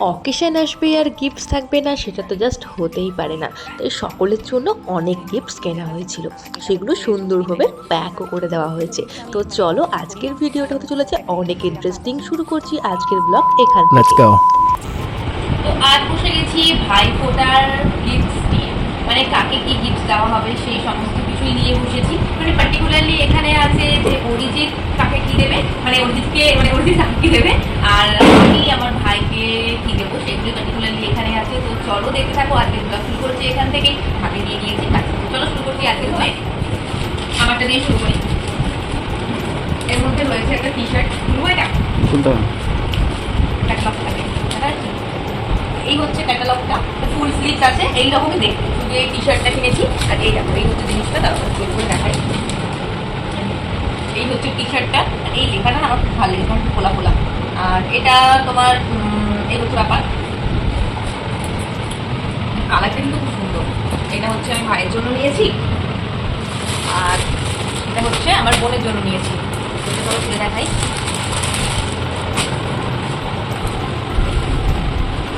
Occasion আসবে আর gifts থাকবে না সেটা তো জাস্ট হতেই পারে না। তাই সকলের জন্য অনেক গিফটস কেনা হয়েছিল। সেগুলো সুন্দরভাবে প্যাকও করে দেওয়া হয়েছে। তো চলো আজকের ভিডিওটা হতে চলেছে অনেক ইন্টারেস্টিং শুরু করছি আজকের ব্লগ এখান Let's থেকে তো আজ বসে গেছি ভাই ফোটার গিফটস নিয়ে। মানে কাকে কি গিফট দেওয়া হবে সেই সমস্ত কিছুই নিয়ে বসেছি। মানে পার্টিকুলারলি এখানে আছে যে অরিজিৎ কাকে কি দেবে মানে অরিজিৎকে মানে অরিজিৎ কাকে কি দেবে আর আমি আমার ভাইকে কি দেবো সেগুলি পার্টিকুলারলি এখানে আছে তো চলো দেখতে থাকো আজকে ব্লগ শুরু করছি এখান থেকে হাতে নিয়ে নিয়েছি কাজ চলো শুরু করছি আজকে হয় আমারটা দিয়ে শুরু করি এর মধ্যে রয়েছে একটা টি শার্ট খুলবো এটা খুলতে হবে ক্যাটালগ থাকে দেখা যাচ্ছে? হচ্ছে ক্যাটালগটা ফুল স্লিভস আছে এই রকমই দেখতে। শুধু এই টি শার্টটা কিনেছি, আর এই দেখো, এই হচ্ছে জিনিসটা, তারপর করে দেখাই। এই হচ্ছে টি শার্টটা এই লেখাটা আমার খুব ভালো লেখা খোলা খোলা। আর এটা তোমার এই হচ্ছে ব্যাপার। কালারটা কিন্তু খুব সুন্দর। এটা হচ্ছে আমি ভাইয়ের জন্য নিয়েছি। আর এটা হচ্ছে আমার বোনের জন্য নিয়েছি। দেখাই।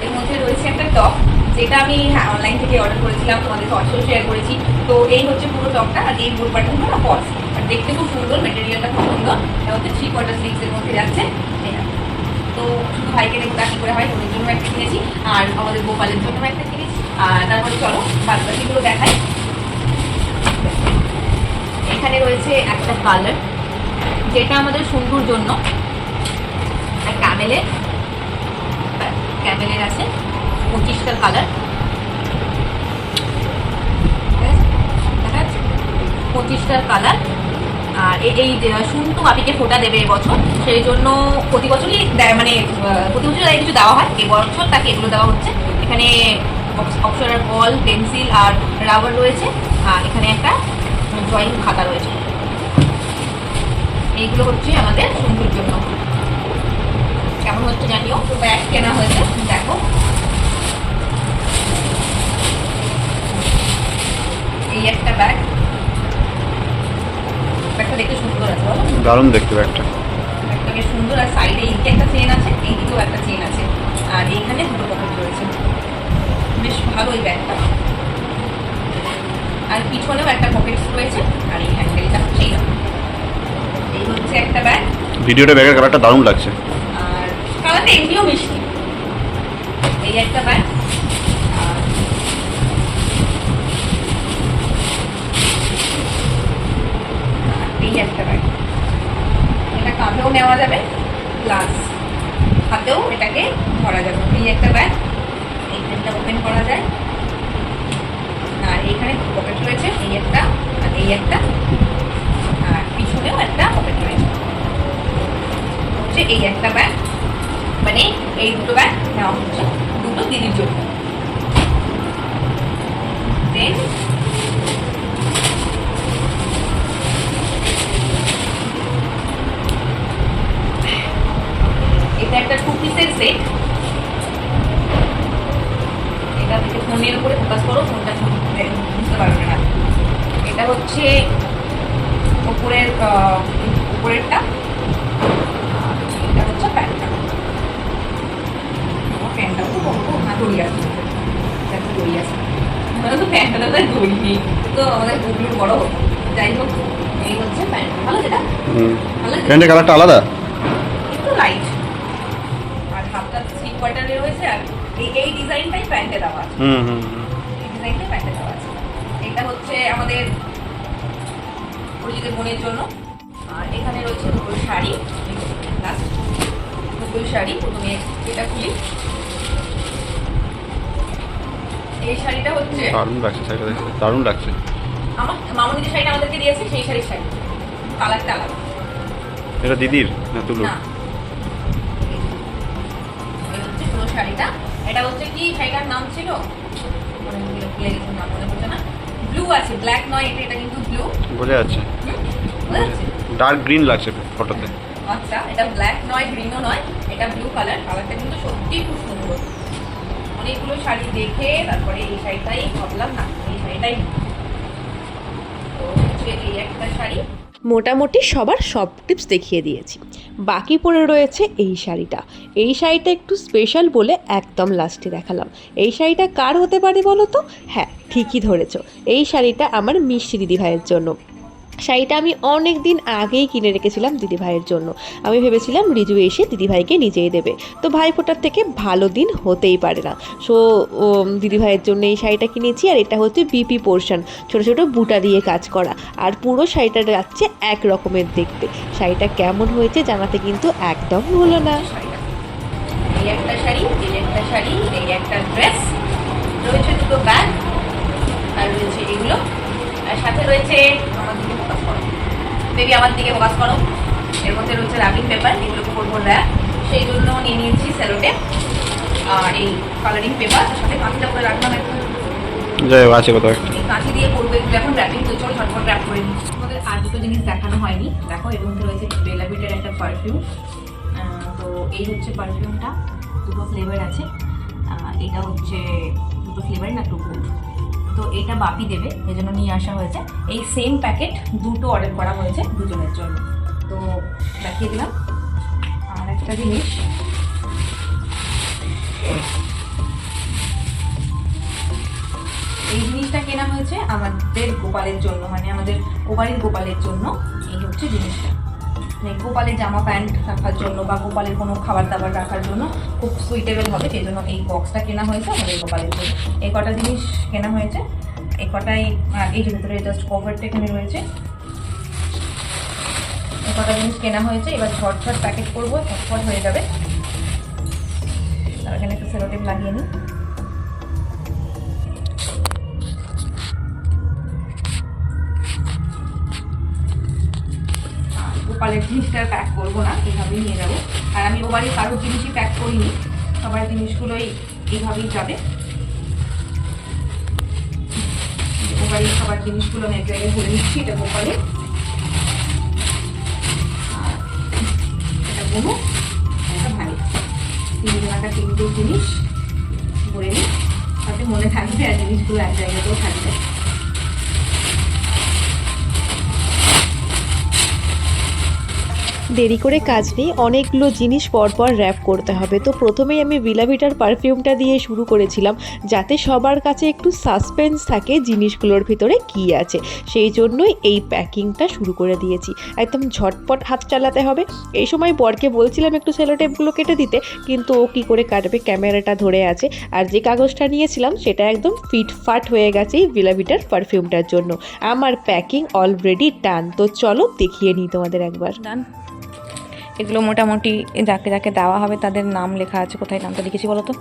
এর মধ্যে রয়েছে একটা টপ যেটা আমি হ্যাঁ অনলাইন থেকে অর্ডার করেছিলাম তোমাদের হোয়াটসঅ্যাপ শেয়ার করেছি। তো এই হচ্ছে পুরো টপটা আর এই বোর বাটনগুলো না ফলস আর দেখতে খুব সুন্দর মেটেরিয়ালটা খুব সুন্দর। এটা হচ্ছে থ্রি কোয়ার্টার স্লিভসের মধ্যে যাচ্ছে। তো শুধু ভাইকে দেখো তা কী করে হয়, ওদের জন্য একটা কিনেছি। আর আমাদের গোপালের জন্য একটা কিনেছি। আর তারপরে চলো বাদ বাকিগুলো দেখাই। এখানে রয়েছে একটা কালার যেটা আমাদের সুন্দর জন্য। আর ক্যামেলের ক্যামেলের আছে পঁচিশটার কালার পঁচিশটার কালার আর এই শুনটু বাপিকে ফোটা দেবে এবছর। সেই জন্য প্রতি বছরই মানে প্রতি বছর তাকে কিছু দেওয়া হয়। এবছর তাকে এগুলো দেওয়া হচ্ছে। এখানে অপসরার বল, পেন্সিল আর রাবার রয়েছে। আর এখানে একটা ড্রয়িং খাতা রয়েছে। এইগুলো হচ্ছে আমাদের সুন্দর জন্য। কেমন হচ্ছে জানিও। ব্যাগ কেনা হয়েছে। দেখো। এই একটা ব্যাগ ব্যাগটা দেখতে সুন্দর আছে বলো। দারুণ দেখতে ব্যাগটা। সুন্দর। আর সাইডে এইদিকে একটা চেন আছে এইদিকেও একটা চেন আছে। আর এইখানে দুটো পকেট রয়েছে। বেশ ব্যাগটা। আর পিছনেও একটা পকেট রয়েছে আর এই হ্যান্ডেলটা সেই রকম। এই হচ্ছে একটা ব্যাগ ভিডিওটা ব্যাগের কালারটা দারুণ লাগছে। আর এমনিও মিষ্টি। এই একটা ব্যাগ এই একটা ব্যাগ এটা কাঁধেও নেওয়া যাবে প্লাস হাতেও এটাকে ধরা যাবে। এই একটা ব্যাগ এইখানটা ওপেন করা যায়। আর এইখানে পকেট রয়েছে, এই একটা আর এই একটা। আর পিছনেও একটা পকেট রয়েছে। এই একটা ব্যাগ মানে এই দুটো ব্যাগ নেওয়া হচ্ছে। দুটো দিদির জন্য। এটা একটা টু পিসের সেট এটা থেকে ফোনের উপরে ফোকাস করো ফোনটা বুঝতে পারবে না। এটা হচ্ছে উপরের উপরেরটা। দড়ি আছে। দেখো দড়ি আছে। আমরা তো প্যান্টটা তো দড়ি নেই তো আমাদের বুকগুলো বড়। যাই হোক এই হচ্ছে প্যান্ট। ভালো যেটা প্যান্টের কালারটা আলাদা? একটু লাইট আর হাতটা থ্রি কোয়ার্টারে রয়েছে আর এই এই ডিজাইনটাই প্যান্টে দেওয়া আছে। হুম হুম। এই ডিজাইনটাই প্যান্টে দেওয়া আছে। এটা হচ্ছে আমাদের পরিচিত বোনের জন্য। আর এখানে রয়েছে দুটো শাড়ি। লাস্ট শাড়ি প্রথমে এটা খুলি। এই শাড়িটা হচ্ছে দারুণ লাগছে শাড়িটা দেখতে দারুণ লাগছে। আমার মামনি যে শাড়িটা আমাদেরকে দিয়েছে সেই শাড়ির শাড়ি। এটা দিদির না তুলু হচ্ছে পুরো শাড়িটা। এটা হচ্ছে কি শাড়িটার নাম ছিল? ভুলে ভুলে গেছি নাম মনে পড়ছে না। ব্লু আছে ব্ল্যাক নয় এটা এটা কিন্তু ব্লু বোঝা যাচ্ছে। ডার্ক গ্রিন লাগছে ফটোতে। আচ্ছা এটা ব্ল্যাক নয় গ্রিনও নয় এটা ব্লু কালার কালারটা কিন্তু সত্যিই খুব সুন্দর। অনেকগুলো শাড়ি দেখে তারপরে এই শাড়িটাই ভাবলাম, না, এই শাড়িটাই শাড়ি। মোটামুটি সবার সব টিপস দেখিয়ে দিয়েছি। বাকি পড়ে রয়েছে এই শাড়িটা। এই শাড়িটা একটু স্পেশাল বলে একদম লাস্টে দেখালাম। এই শাড়িটা কার হতে পারে বলো তো? হ্যাঁ ঠিকই ধরেছ। এই শাড়িটা আমার মিষ্টি দিদি ভাইয়ের জন্য। শাড়িটা আমি অনেক দিন আগেই কিনে রেখেছিলাম দিদিভাইয়ের জন্য। আমি ভেবেছিলাম রিজু এসে দিদিভাইকে নিজেই দেবে। তো ভাইফোঁটার থেকে ভালো দিন হতেই পারে না। সো দিদিভাইয়ের জন্য এই শাড়িটা কিনেছি আর এটা হচ্ছে বিপি পোর্শন ছোটো ছোটো বুটা দিয়ে কাজ করা। আর পুরো শাড়িটা যাচ্ছে এক রকমের দেখতে। শাড়িটা কেমন হয়েছে জানাতে কিন্তু একদম হলো না। একটা শাড়ি একটা শাড়ি, এই একটা ড্রেস রয়েছে দুটো ব্যাগ আর রয়েছে এগুলো। আর সাথে রয়েছে বেবি আমার দিকে ফোকাস করো। এর মধ্যে রয়েছে রাবিং পেপার এগুলো করব র্যাপ সেই জন্য নিয়ে নিয়েছি স্যালোটে আর এই কালারিং পেপার তার সাথে কাঁচিটা করে রাখলাম একটু যাই হোক আছে কোথাও। একটা এই কাঁচি দিয়ে করব এগুলো এখন র্যাপিং তো চল ঝটপট র্যাপ করে নিই। আমাদের আর দুটো জিনিস দেখানো হয়নি। দেখো এর মধ্যে রয়েছে বেলাভিটের একটা পারফিউম তো এই হচ্ছে পারফিউমটা দুটো ফ্লেভার আছে। এটা হচ্ছে দুটো ফ্লেভার না টু গুড তো এটা বাপি দেবে এই জন্য নিয়ে আসা হয়েছে। এই সেম প্যাকেট দুটো অর্ডার করা হয়েছে দুজনের জন্য। তো দেখিয়ে দিলাম। আর একটা জিনিস। এই জিনিসটা কেনা হয়েছে আমাদের গোপালের জন্য মানে আমাদের ওবাড়ির গোপালের জন্য। এই হচ্ছে জিনিসটা। মানে গোপালের জামা প্যান্ট রাখার জন্য বা গোপালের কোনো খাবার দাবার রাখার জন্য খুব সুইটেবল হবে, সেই জন্য এই বক্সটা কেনা হয়েছে আমাদের গোপালের জন্য। এই কটা জিনিস কেনা হয়েছে। এই কটাই এই যে ভিতরে জাস্ট কভারটা এখানে রয়েছে। এই কটা জিনিস কেনা হয়েছে। এবার ঝটঝট প্যাকেট করব ঝটফট হয়ে যাবে। তার এখানে একটু সেলোটেপ লাগিয়ে নিই। আর গোপালের জিনিসটা প্যাক করব না এইভাবেই নিয়ে যাব। আর আমি ও বাড়ির কারোর জিনিসই প্যাক করিনি সবার জিনিসগুলোই এইভাবেই যাবে। ও বাড়ির সবার জিনিসগুলো আমি এক জায়গায় ভরে নিচ্ছি, এটা গোপালে এটা বনু, এটা ভাই তিনজন একটা তিনটে জিনিস ভরে নিই, তাতে মনে থাকবে আর জিনিসগুলো এক জায়গাতেও থাকবে। দেরি করে কাজ নেই, অনেকগুলো জিনিস পরপর র্যাপ করতে হবে। তো প্রথমেই আমি বিলাভিটার পারফিউমটা দিয়ে শুরু করেছিলাম, যাতে সবার কাছে একটু সাসপেন্স থাকে জিনিসগুলোর ভিতরে কি আছে। সেই জন্যই এই প্যাকিংটা শুরু করে দিয়েছি। একদম ঝটপট হাত চালাতে হবে। এই সময় বরকে বলছিলাম একটু সেলোটেপগুলো কেটে দিতে, কিন্তু ও কী করে কাটবে ক্যামেরাটা ধরে আছে। আর যে কাগজটা নিয়েছিলাম, সেটা একদম ফিটফাট হয়ে গেছে এই বিলাভিটার পারফিউমটার জন্য। আমার প্যাকিং অলরেডি ডান তো চলো দেখিয়ে নিই তোমাদের একবার। ডান এগুলো মোটামুটি যাকে যাকে দেওয়া হবে তাদের নাম লেখা আছে। কোথায় নামটা লিখেছি বলো তো?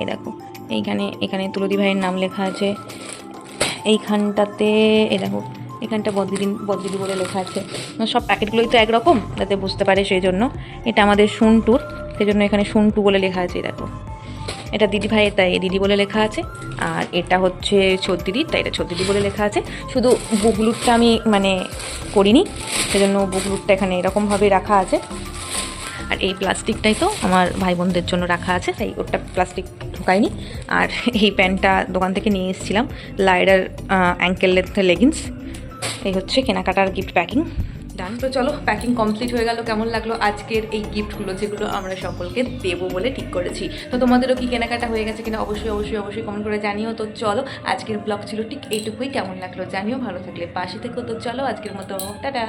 এই দেখো, এইখানে, এখানে তুলদি ভাইয়ের নাম লেখা আছে। এইখানটাতে, এই দেখো, এখানটা বদলিদিন বদদিদি বলে লেখা আছে। মানে সব প্যাকেটগুলোই তো একরকম, যাতে বুঝতে পারে সেই জন্য। এটা আমাদের সুনটুর সেই জন্য এখানে সুনটু বলে লেখা আছে দেখো। এটা দিদি ভাইয়ের তাই দিদি বলে লেখা আছে। আর এটা হচ্ছে ছদ্দিদি তাই এটা ছদ্দিদি বলে লেখা আছে। শুধু বুগলুরটা আমি মানে করিনি, সেজন্য বুগলুরটা এখানে এরকমভাবে রাখা আছে। আর এই প্লাস্টিকটাই তো আমার ভাই বোনদের জন্য রাখা আছে, তাই ওটা প্লাস্টিক ঢোকায়নি আর এই প্যান্টটা দোকান থেকে নিয়ে এসেছিলাম লাইডার অ্যাঙ্কেল লেগিংস এই হচ্ছে কেনাকাটার গিফট প্যাকিং ডান তো চলো প্যাকিং কমপ্লিট হয়ে গেল। কেমন লাগল আজকের এই গিফটগুলো যেগুলো আমরা সকলকে দেবো বলে ঠিক করেছি? তো তোমাদেরও কি কেনাকাটা হয়ে গেছে কিনা অবশ্যই অবশ্যই অবশ্যই কমেন্ট করে জানিও। তো চলো, আজকের ব্লগ ছিল ঠিক এইটুকুই। কেমন লাগল জানিও। ভালো থাকলে পাশে থেকো। তো চলো, আজকের মতো, টাটা!